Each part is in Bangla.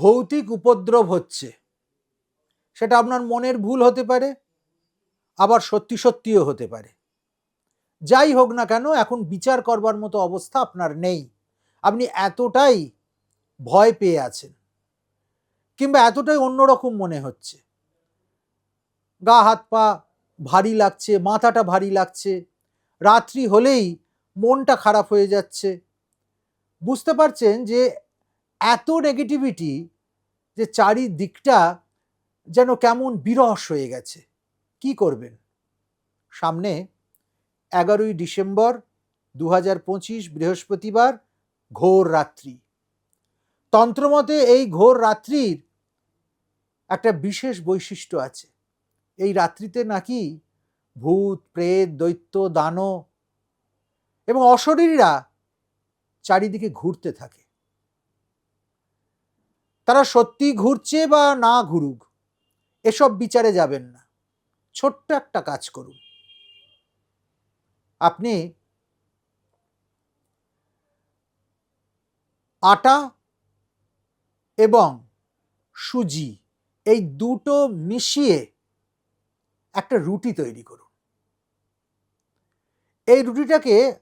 ভৌতিক উপদ্রব হচ্ছে। সেটা আপনার মনের ভুল হতে পারে, আবার সত্যি সত্যিও হতে পারে। যাই হোক না কেন, এখন বিচার করবার মতো অবস্থা আপনার নেই। আপনি এতটাই ভয় পেয়ে আছেন, কিংবা এতটাই অন্যরকম মনে হচ্ছে। গা, হাত, পা ভারী লাগছে, মাথাটা ভারী লাগছে, রাত্রি হলেই মনটা খারাপ হয়ে যাচ্ছে। বুঝতে পারছেন যে এত নেগেটিভিটি যে চারিদিকটা যেন কেমন বিরস হয়ে গেছে। কি করবেন? সামনে এগারোই ডিসেম্বর দু হাজার পঁচিশ বৃহস্পতিবার ঘোর রাত্রি। তন্ত্রমতে এই ঘোর রাত্রির একটা বিশেষ বৈশিষ্ট্য আছে। এই রাত্রিতে নাকি ভূত, প্রেত, দৈত্য, দানব এবং অশরীররা চারিদিকে ঘুরতে থাকে। তারা সত্যি ঘুরছে বা না ঘুরুক, এসব বিচারে যাবেন না। ছোট্ট একটা কাজ করুন। আপনি আটা এবং সুজি এই দুটো মিশিয়ে একটা রুটি তৈরি করুন। এই রুটিটাকে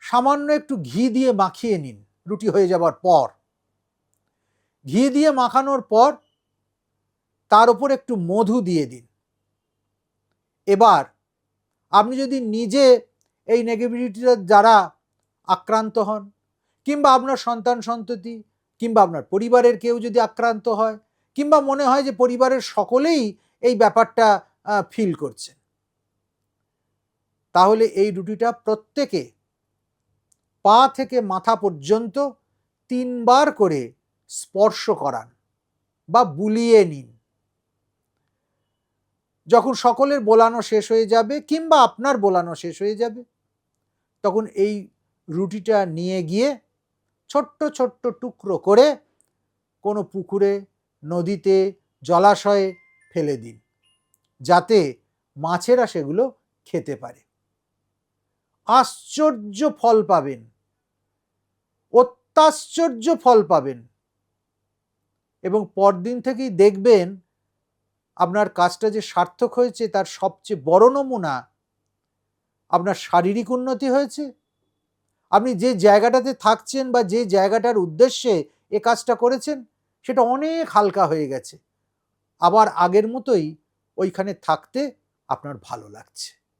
সামান্য একটু ঘি দিয়ে মাখিয়ে নিন, রুটি হয়ে যাবার পর। ঘি দিয়ে মাখানোর পর তার উপর একটু মধু দিয়ে দিন। এবার আপনি যদি নিজে এই নেগেটিভিটির দ্বারা আক্রান্ত হন, কিংবা আপনার সন্তান সন্ততি, কিংবা আপনার পরিবারের কেউ যদি আক্রান্ত হয়, কিংবা মনে হয় যে পরিবারের সকলেই এই ব্যাপারটা ফিল করছেন তাহলে এই রুটিটা প্রত্যেকে পা থেকে মাথা পর্যন্ত তিনবার করে স্পর্শ করান বা বুলিয়ে নিন। যখন সকলের বোলানো শেষ হয়ে যাবে কিংবা আপনার বোলানো শেষ হয়ে যাবে, তখন এই রুটিটা নিয়ে গিয়ে ছোট্ট ছোট্ট টুকরো করে কোনো পুকুরে, নদীতে, জলাশয়ে ফেলে দিন, যাতে মাছেরা সেগুলো খেতে পারে। আশ্চর্য ফল পাবেন, অত্যাশ্চর্য ফল পাবেন। এবং পরদিন থেকেই দেখবেন আপনার কাজটা যে সার্থক হয়েছে, তার সবচেয়ে বড় নমুনা আপনার শারীরিক উন্নতি হয়েছে। আপনি যে জায়গাটাতে থাকছেন বা যে জায়গাটার উদ্দেশ্যে এ কাজটা করেছেন, সেটা অনেক হালকা হয়ে গেছে। আবার আগের মতোই ওইখানে থাকতে আপনার ভালো লাগছে।